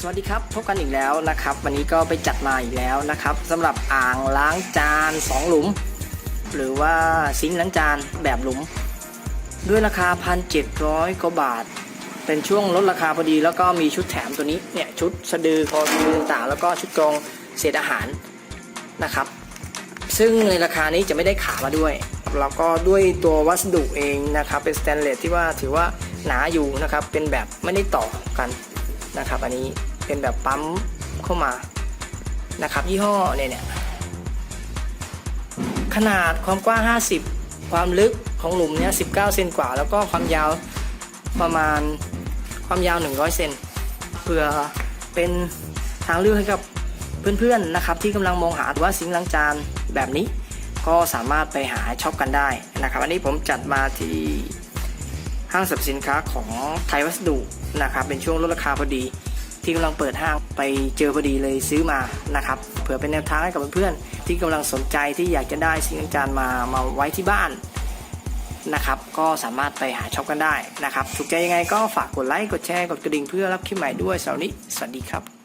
สวัสดีครับพบกันอีกแล้วนะครับ วันนี้ก็ไปจัดมาอีกแล้วนะครับสำหรับอ่างล้างจาน 2 หลุม หรือว่าซิงค์ล้างจานแบบหลุม ด้วยราคา 1,700กว่าบาท เป็นช่วงลดราคาพอดีแล้วก็มีชุดแถมตัวนี้เนี่ยชุดสะดือคอสะดือต่างแล้วก็ชุดกรองเศษอาหารนะครับ ซึ่งในราคานี้จะไม่ได้ขามาด้วยแล้วก็ด้วยตัววัสดุเองนะครับเป็นสแตนเลสที่ว่าถือว่าหนาอยู่นะครับเป็นแบบไม่ได้ต่อกัน นะครับ อันนี้เป็นแบบปั๊มเข้ามานะครับ ยี่ห้อเนี่ยเนี่ยขนาดความกว้าง 50 ความลึกของหลุมเนี่ย19 เซนกว่า แล้วก็ความยาวประมาณความยาว 100 เซนเพื่อเป็นทางเลือกให้กับเพื่อนๆนะครับ ที่กำลังมองหาว่าซิงค์ล้างจานแบบนี้ ก็สามารถไปหาช็อปกันได้นะครับ อันนี้ผมจัดมาที่ ห้างสรรพสินค้าของไทยวัสดุนะครับเป็นช่วงลดราคาพอดี ที่กำลังเปิดห้างไปเจอพอดีเลยซื้อมานะครับเผื่อเป็นแนวทางให้กับเพื่อนๆที่กำลังสนใจที่อยากจะได้สินค้างจานมามาไว้ที่บ้านนะครับก็สามารถไปหาช็อปกันได้นะครับถูกใจยังไงก็ฝากกดไลค์กดแชร์กดกระดิ่งเพื่อรับคลิปใหม่ด้วยสำหรับวันนี้สวัสดีครับ